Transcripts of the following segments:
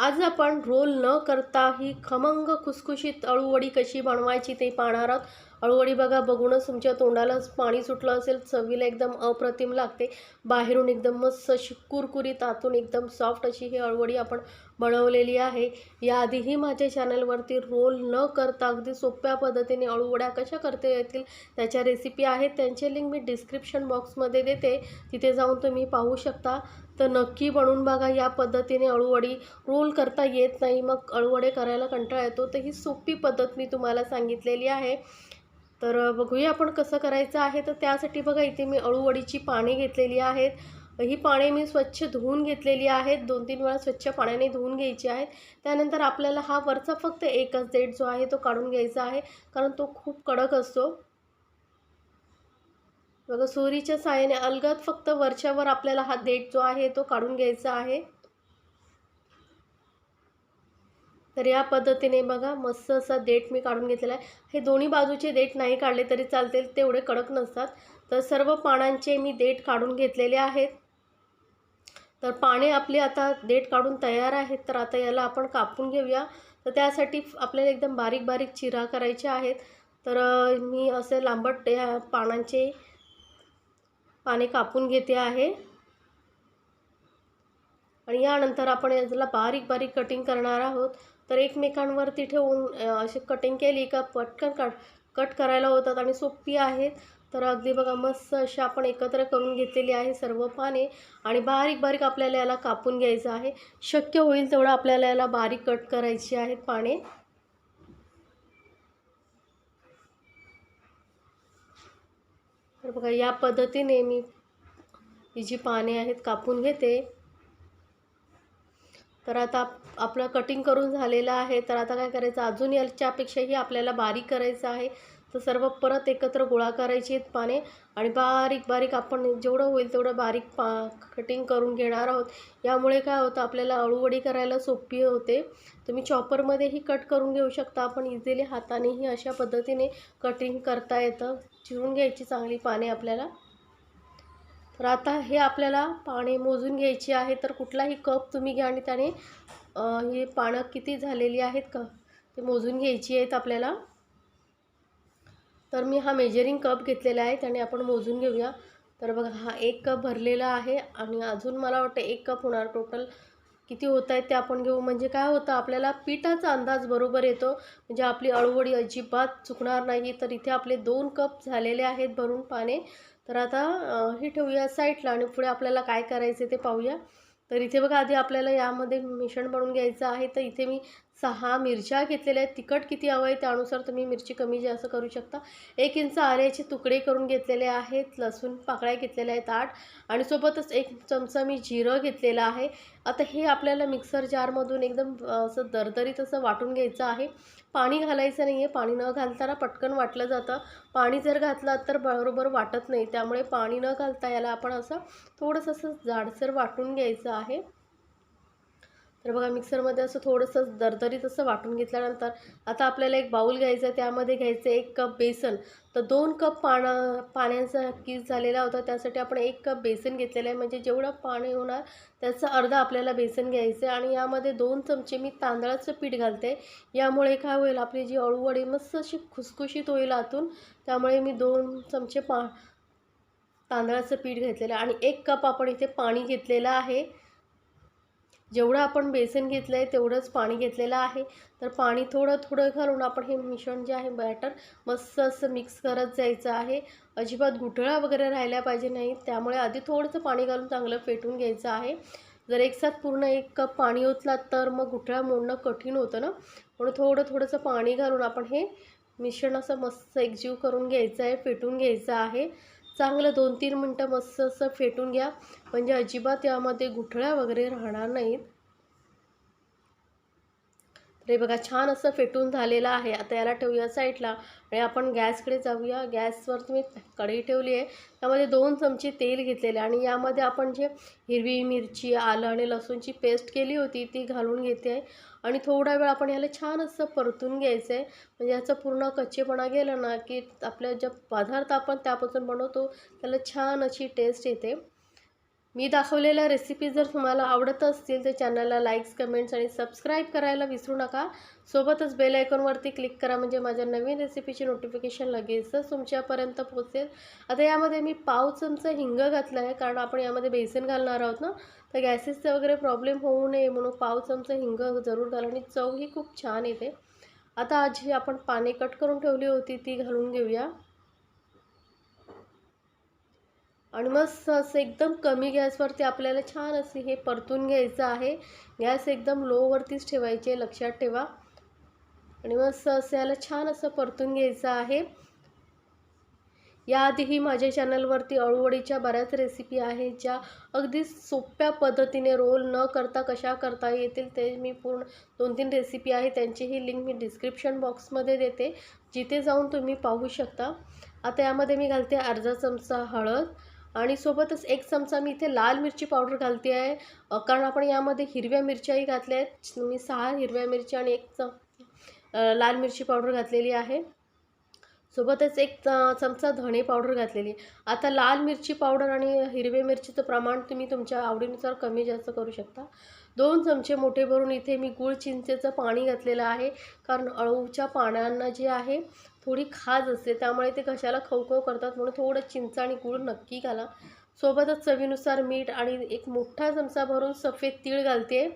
आज आपण रोल न करता ही खमंग खुसखुशीत अळूवडी कशी बनवायची ते पाहणार आहोत. अळूवडी बघा बघूनच तुमच्या तोंडालाच पाणी सुटलं असेल चवीला एकदम अप्रतिम लागते. बाहेरून एकदम मस्त अशी कुरकुरीत आतून एकदम सॉफ्ट अशी ही अळूवडी आपण बनवलेली आहे. याआधीही माझ्या चॅनलवरती रोल न करता अगदी सोप्या पद्धतीने अळूवड्या कशा करता येतील त्याच्या रेसिपी आहेत. त्यांचे लिंक मी डिस्क्रिप्शन बॉक्समध्ये देते. तिथे जाऊन तुम्ही पाहू शकता. तर नक्की बनवून बघा. या पद्धतीने अळूवडी रोल करता येत नाही. मग अळूवडे करायला कंटाळा येतो. तर ही सोपी पद्धत मी तुम्हाला सांगितलेली आहे. तर बघूया आपण कसं करायचं आहे. तर त्यासाठी बघा इथे मी अळूवडीची पाने घेतलेली आहेत. ही पाने मी स्वच्छ धुवून घेतलेली आहेत. दोन तीन वेळा स्वच्छ पाण्याने धुवून घ्यायची आहेत. त्यानंतर आपल्याला हा वरचा फक्त एकच देठ जो आहे तो काढून घ्यायचा आहे. कारण तो खूप कडक असतो. बघा सुरीच्या साह्याने अलगद फक्त वरच्यावर आपल्याला हा देठ जो आहे तो काढून घ्यायचा आहे. तर या पद्धतीने बघा मस्त असा देठ मी काढून घेतलेला आहे. हे दोन्ही बाजूचे देठ नाही काढले तरी चालतील तेवढे कडक नसतात. तर सर्व पानांचे मी देठ काढून घेतलेले आहेत. तर पाने आपले आता देठ काढून तयार आहेत तर आता याला आपण कापून घेऊया. तर त्यासाठी आपल्याला एकदम बारीक बारीक चिरा करायचे आहेत. तर मी असे लांबट या पानांचे पाने कापून घेते आहे. आणि यानंतर आपण याला बारीक बारीक कटिंग करणार आहोत. तर एकमेकांवरती ठेवून अशी कटिंग केली का पटकन कट कट करायला होतात आणि सोपी आहेत. तर अगदी बघा मस्त अशी आपण एकत्र करून घेतलेली आहे सर्व पाने. आणि बारीक बारीक आपल्याला याला कापून घ्यायचं आहे. शक्य होईल तेवढं आपल्याला याला बारीक कट करायची आहेत पाने. तर बघा या पद्धतीने मी ही जी पाने आहेत कापून घेते. तर आता आपलं कटिंग करून झालेलं आहे. तर आता काय करायचं? अजून याच्यापेक्षाही आपल्याला बारीक करायचं आहे. तर सर्व परत एकत्र गोळा करायची आहेत पाने. आणि बारीक बारीक आपण जेवढं होईल तेवढं बारीक पा कटिंग करून घेणार आहोत. यामुळे काय होतं आपल्याला अळूवडी करायला सोपी होते. तुम्ही चॉपरमध्येही कट करून घेऊ शकता. आपण इझिली हातानेही अशा पद्धतीने कटिंग करता येतं. चिरून घ्यायची चांगली पाने आपल्याला. तर आता हे आपल्याला पाने मोजून घ्यायची आहे. तर कुठलाही कप तुम्ही घ्या आणि त्याने हे पानं किती झालेली आहेत का ते मोजून घ्यायची आहेत आपल्याला. तर मी हा मेजरिंग कप घेतलेला आहे त्याने आपण मोजून घेऊया. तर बघा हा एक कप भरलेला आहे आणि अजून मला वाटतं एक कप होणार टोटल किती होत आहेत ते आपण घेऊ. म्हणजे काय होतं आपल्याला पिठाचा अंदाज बरोबर येतो. म्हणजे आपली अळूवडी अजिबात चुकणार नाही तर इथे आपले दोन कप झालेले आहेत भरून पाने. तर आता हे ठेवूया साईडला आणि पुढे आपल्याला काय करायचं ते पाहूया. तर इथे बघा आधी आपल्याला यामध्ये मिश्रण बनवून घ्यायचं आहे. तर इथे मी सहा मिरच्या घेतलेल्या आहेत. तिखट किती हवं आहे त्यानुसार तुम्ही मिरची कमी जास्त करू शकता. एक इंच आल्याचे तुकडे करून घेतलेले आहेत. लसूण पाकळ्या घेतलेल्या आहेत आठ. आणि सोबतच एक चमचा मी जिरं घेतलेलं आहे. आता हे आपल्याला मिक्सर जारमधून एकदम असं दरदरीत असं वाटून घ्यायचं आहे. पाणी घालायचं नाही आहे पाणी न घालताना पटकन वाटलं जातं. पाणी जर घातलं तर बरोबर वाटत नाही. त्यामुळे पाणी न घालता याला आपण असं थोडंसं असं जाडसर वाटून घ्यायचं आहे. तर बघा मिक्सरमध्ये असं थोडंसं दरदरीत असं वाटून घेतल्यानंतर आता आपल्याला एक बाऊल घ्यायचं आहे. त्यामध्ये घ्यायचं एक कप बेसन. तर दोन कप पाना पाण्याचा किस झालेला होता. त्यासाठी आपण एक कप बेसन घेतलेलं आहे. म्हणजे जेवढं पाणी होणार त्याचं अर्धा आपल्याला बेसन घ्यायचं आहे. आणि यामध्ये दोन चमचे मी तांदळाचं पीठ घालते. यामुळे काय होईल आपली जी अळूवडी मस्त अशी खुसखुशीत होईल आतून. त्यामुळे मी दोन चमचे पा तांदळाचं पीठ घेतलेलं आहे. आणि एक कप आपण इथे पाणी घेतलेलं आहे. जेवढं आपण बेसन घेतलं आहे तेवढंच पाणी घेतलेलं आहे. तर पाणी थोडं थोडं घालून आपण हे मिश्रण जे आहे बॅटर मस्त असं मिक्स करत जायचं आहे. अजिबात गुठळा वगैरे राहिल्या पाहिजे नाही त्यामुळे आधी थोडंसं पाणी घालून चांगलं फेटून घ्यायचं आहे. जर एकसाथ पूर्ण एक कप पाणी ओतला तर मग गुठळा मोडणं कठीण होतं ना? म्हणून थोडं थोडंसं पाणी घालून आपण हे मिश्रण असं मस्त एकजीव करून घ्यायचं आहे फेटून घ्यायचं आहे. चांगलं दोन तीन मिनटं मस्त असं फेटून घ्या. म्हणजे अजिबात यामध्ये गुठळ्या वगैरे राहणार नाहीत. हे बघा छान असं फेटून झालेलं आहे. आता याला ठेवूया साईडला आणि आपण गॅसकडे जाऊया. गॅसवर तुम्ही कढई ठेवली आहे. त्यामध्ये दोन चमचे तेल घेतलेले आणि यामध्ये आपण जे हिरवी मिरची आलं आणि लसूणची पेस्ट केली होती ती घालून घेते आहे. आणि थोडा वेळ आपण ह्याला छान असं परतून घ्यायचं आहे. म्हणजे याचं पूर्ण कच्चेपणा गेलं ना की आपल्या ज्या पदार्थ आपण त्यापासून बनवतो त्याला छान अशी टेस्ट येते. मी दाखवलेल्या रेसिपी जर तुम्हाला आवडत असतील तर चॅनलला लाईक्स कमेंट्स आणि सबस्क्राईब करायला विसरू नका. सोबतच बेल आयकॉनवरती क्लिक करा म्हणजे माझ्या नवीन रेसिपीची नोटिफिकेशन लगेचच तुमच्यापर्यंत पोहोचेल. आता यामध्ये मी पाव चमचा हिंग घातला आहे कारण आपण यामध्ये बेसन घालणार आहोत ना? तर गॅसेसचा वगैरे प्रॉब्लेम होऊ नये म्हणून पाव चमचा हिंग जरूर घाला आणि चव ही खूप छान येते. आता जी आपण पाने कट करून ठेवली होती ती घालून घेऊया. आणि मस्त असं एकदम कमी गॅसवरती आपल्याला छान असे हे परतून घ्यायचं आहे. गॅस एकदम लोवरतीच ठेवायचे लक्षात ठेवा. आणि मस्त असं याला छान असं परतून घ्यायचं आहे. याआधीही माझ्या चॅनलवरती अळूवडीच्या बऱ्याच रेसिपी आहेत ज्या अगदी सोप्या पद्धतीने रोल न करता कशा करता येतील ते मी पूर्ण दोन तीन रेसिपी आहे त्यांचीही लिंक मी डिस्क्रिप्शन बॉक्समध्ये देते. जिथे जाऊन तुम्ही पाहू शकता. आता यामध्ये मी घालते अर्धा चमचा हळद. आणि सोबतच एक चमचा मी इथे लाल मिरची पावडर घालते आहे. कारण आपण यामध्ये हिरव्या मिरच्याही घातल्या आहेत मी सहा हिरव्या मिरची आणि एक च लाल मिरची पावडर घातलेली आहे. सोबतच एक चमचा धणे पावडर घातलेली. आता लाल मिरची पावडर आणि हिरव्या मिरचीचं प्रमाण तुम्ही तुमच्या आवडीनुसार कमी जास्त करू शकता. दोन चमचे मोठे भरून इथे मी गुळ चिंचेचं पाणी घातलेलं आहे. कारण अळूच्या पानांना जे आहे थोडी खाज असते. त्यामुळे ते घशाला खवखव करतात. म्हणून थोडं चिंच आणि गूळ नक्की घाला. सोबतच चवीनुसार मीठ आणि एक मोठा चमचा भरून सफेद तीळ घालते.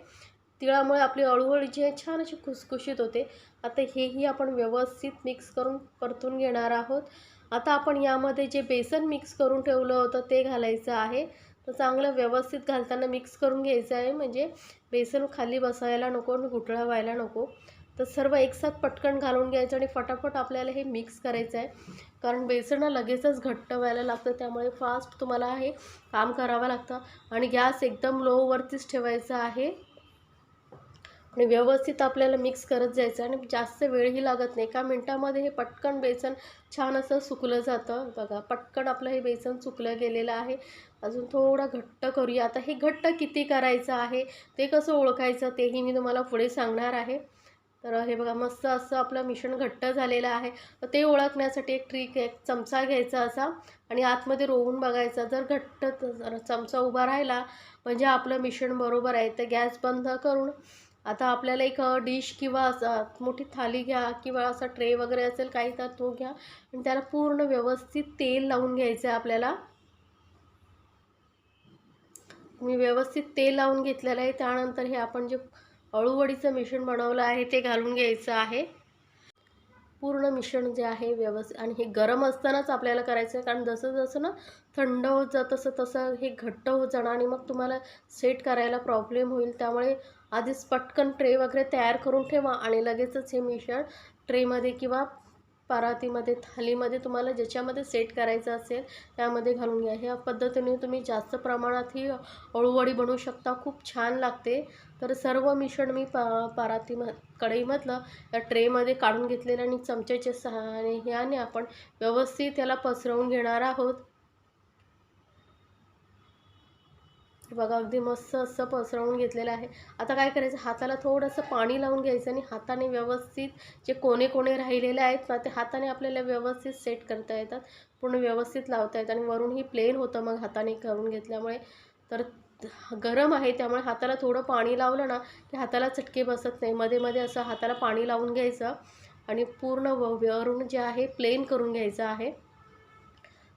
तिळामुळे आपली अळूवळी जी आहे छान अशी खुसखुशीत होते. आता हेही आपण व्यवस्थित मिक्स करून परतून घेणार आहोत. आता आपण यामध्ये जे बेसन मिक्स करून ठेवलं होतं ते घालायचं आहे. तर चांगलं व्यवस्थित घालताना मिक्स करून घ्यायचं आहे. म्हणजे बेसन खाली बसायला नको आणि गुठळा व्हायला नको. तर सर्व एकसाथ पटकन घालून घ्यायचं आणि फटाफट आपल्याला हे मिक्स करायचं आहे. कारण बेसन लगेचच घट्ट व्हायला लागतं त्यामुळे फास्ट तुम्हाला हे काम करावं लागतं. आणि गॅस एकदम लोवरतीच ठेवायचा आहे. आणि व्यवस्थित आपल्याला मिक्स करत जायचं आणि जास्त वेळही लागत नाही. एका मिनटामध्ये हे पटकन बेसन छान असं सुकलं जातं. बघा पटकन आपलं हे बेसन सुकलं गेलेलं आहे. अजून थोडं घट्ट करूया. आता हे घट्ट किती करायचं आहे ते कसं ओळखायचं तेही मी तुम्हाला पुढे सांगणार आहे. तर हे बघा मस्त असं आपलं मिश्रण घट्ट झालेलं आहे. तर ते ओळखण्यासाठी एक ट्रिक एक चमचा घ्यायचा असा आणि आतमध्ये रोवून बघायचा. जर घट्ट चमचा उभा राहिला म्हणजे आपलं मिश्रण बरोबर आहे तर गॅस बंद करून आता आपल्याला एक डिश किंवा मोठी थाली घ्या किंवा असा ट्रे वगैरे असेल काही तर तो घ्या. आणि त्याला पूर्ण व्यवस्थित तेल लावून घ्यायचं आहे आपल्याला. मी व्यवस्थित तेल लावून घेतलेलं आहे. त्यानंतर हे आपण जे अळूवडीचं मिश्रण बनवलं आहे ते घालून घ्यायचं आहे. पूर्ण मिश्रण जे आहे व्यवस्थित आणि हे गरम असतानाच आपल्याला करायचं आहे कारण जसं जसं ना थंड होत जात तसं तसं हे घट्ट होत जाणार आणि मग तुम्हाला सेट करायला प्रॉब्लेम होईल. त्यामुळे आधीच पटकन ट्रे वगैरे तयार करून ठेवा आणि लगेचच हे मिश्रण ट्रेमध्ये किंवा परातीमध्ये थालीमध्ये तुम्हाला ज्याच्यामध्ये सेट करायचं असेल त्यामध्ये घालून घ्या. ह्या पद्धतीने तुम्ही जास्त प्रमाणात ही अळूवडी बनवू शकता. खूप छान लागते. तर सर्व मिश्रण मी प पराती म कढईमधलं या ट्रेमध्ये काढून घेतलेलं आणि चमच्याच्या सहाने ह्याने आपण व्यवस्थित त्याला पसरवून घेणार आहोत. बघा अगदी मस्त असं पसरवून घेतलेलं आहे. आता काय करायचं? हाताला थोडंसं पाणी लावून घ्यायचं आणि हाताने व्यवस्थित जे कोणे कोणे राहिलेले आहेत ना ते हाताने आपल्याला व्यवस्थित सेट करता येतात. पूर्ण व्यवस्थित लावता येतात आणि वरून ही प्लेन होतं मग हाताने करून घेतल्यामुळे. तर गरम आहे त्यामुळे हाताला थोडं पाणी लावलं ना की हाताला चटके बसत नाही. मध्ये मध्ये असं हाताला पाणी लावून घ्यायचं आणि पूर्ण वरून जे आहे प्लेन करून घ्यायचं आहे.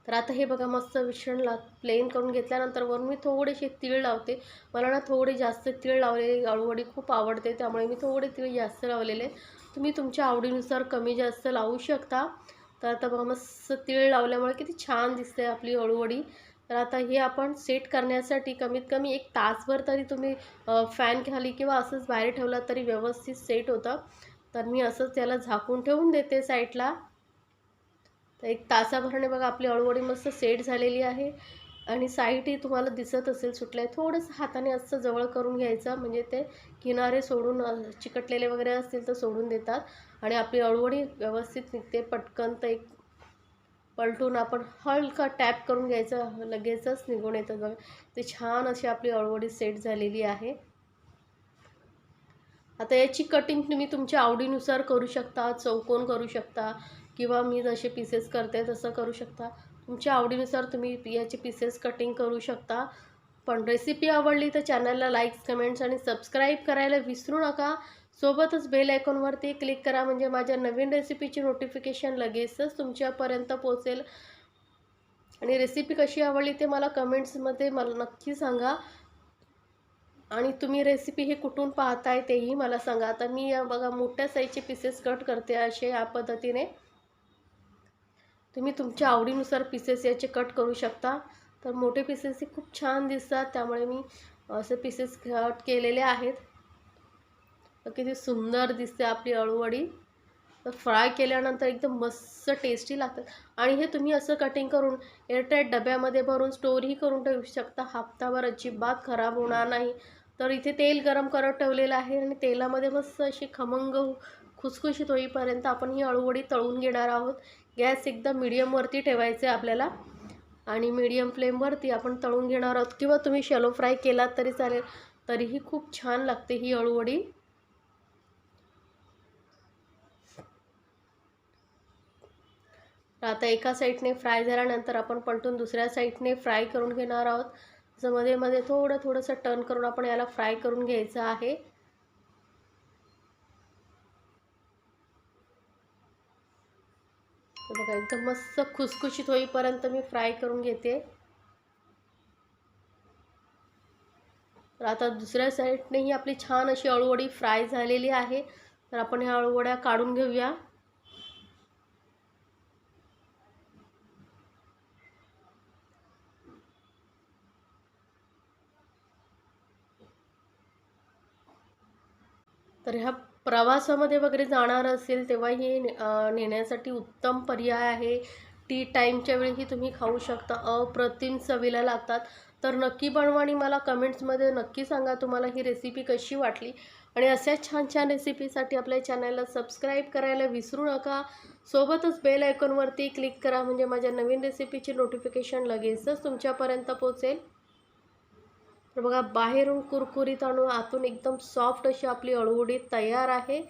तर आता हे बघा मस्त मिश्रणला प्लेन करून घेतल्यानंतर वरून मी थोडेसे तीळ लावते. मला ना थोडे जास्त तीळ लावलेले गाळूवडी खूप आवडते त्यामुळे मी थोडे तीळ जास्त लावलेले तुम्ही तुमच्या आवडीनुसार कमी जास्त लावू शकता. तर आता बघा मस्त तीळ लावल्यामुळे किती छान दिसते आपली अळूवडी तर आता हे आपण सेट करण्यासाठी कमीत कमी एक तासभर तरी तुम्ही फॅन खाली किंवा असंच बाहेर ठेवला तरी व्यवस्थित सेट होतं. तर मी असंच त्याला झाकून ठेवून देते साईडला तर एक तासाभराने बघा आपली अळूवडी मस्त सेट झालेली आहे. आणि साईडही तुम्हाला दिसत असेल सुटलं आहे थोडंसं हाताने असं जवळ करून घ्यायचं म्हणजे ते किनारे सोडून चिकटलेले वगैरे असतील तर सोडून देतात. आणि आपली अळूवडी व्यवस्थित निघते पटकन तर एक पलटून आपण हलका टॅप करून घ्यायचं लगेचच निघून येतं बघा. ते छान अशी आपली अळवडी सेट झालेली आहे. आता याची कटिंग तुम्ही तुमच्या आवडीनुसार करू शकता चौकोन करू शकता. किंवा मी जसे पीसेस करते तसं करू शकता. तुमच्या आवडीनुसार तुम्ही याचे पीसेस कटिंग करू शकता. पण रेसिपी आवडली तर चॅनलला लाईक्स कमेंट्स आणि सबस्क्राईब करायला विसरू नका. सोबतच बेल आयकॉनवरती क्लिक करा म्हणजे माझ्या नवीन रेसिपीची नोटिफिकेशन लगेचच तुमच्यापर्यंत पोहोचेल. आणि रेसिपी कशी आवडली ते मला कमेंट्समध्ये मला नक्की सांगा. आणि तुम्ही रेसिपी हे कुठून पाहताय तेही मला सांगा. आता मी या बघा मोठ्या साईजचे पीसेस कट करते असे या पद्धतीने. तुम्ही तुमच्या आवडीनुसार पीसेस याचे कट करू शकता. तर मोठे पीसेस हे खूप छान दिसतात. त्यामुळे मी असे पीसेस कट केलेले आहेत. तर किती सुंदर दिसते आपली अळूवडी. तर फ्राय केल्यानंतर एकदम मस्त टेस्टी लागतात. आणि हे तुम्ही असं कटिंग करून एअरटाईट डब्यामध्ये भरून स्टोरही करून ठेवू शकता. हप्ताभर अजिबात खराब होणार नाही. तर इथे तेल गरम करत ठेवलेलं आहे आणि तेलामध्ये मस्त अशी खमंग खुसखुशीत होईपर्यंत आपण ही अळूवडी तळून घेणार आहोत. गॅस एकदम मिडियमवरती ठेवायचे आपल्याला. आणि मीडियम फ्लेमवरती आपण तळून घेणार आहोत. किंवा तुम्ही शॅलो फ्राय केलात तरी चालेल. तरीही खूप छान लागते ही अळूवडी. आता एका साईडने फ्राय झाल्यानंतर आपण पलटून दुसऱ्या साईडने फ्राय करून घेणार आहोत. जसं मध्ये मध्ये थोडं थोडंसं टर्न करून आपण याला फ्राय करून घ्यायचं आहे. तर बघा एकदम मस्त खुसखुशीत होईपर्यंत मी फ्राय करून घेते. तर आता दुसऱ्या साईडनेही आपली छान अशी अळूवडी फ्राय झालेली आहे. तर आपण ह्या अळूवड्या काढून घेऊया. तर ह्या प्रवासामध्ये वगैरे जाणार असेल तेव्हा हे नेण्यासाठी उत्तम पर्याय आहे. टी टाईमच्या वेळीही तुम्ही खाऊ शकता. अप्रतिम चवीला लागतात. तर नक्की बनवा आणि मला कमेंट्समध्ये नक्की सांगा तुम्हाला ही रेसिपी कशी वाटली. आणि अशाच छान छान रेसिपीसाठी आपल्या चॅनलला सबस्क्राईब करायला विसरू नका. सोबतच बेल आयकॉनवरती क्लिक करा. म्हणजे माझ्या नवीन रेसिपीची नोटिफिकेशन लगेचच तुमच्यापर्यंत पोचेल तर बघा बाहेरून कुरकुरीत आणू आतून एकदम सॉफ्ट अशी आपली अळूवडी तयार आहे.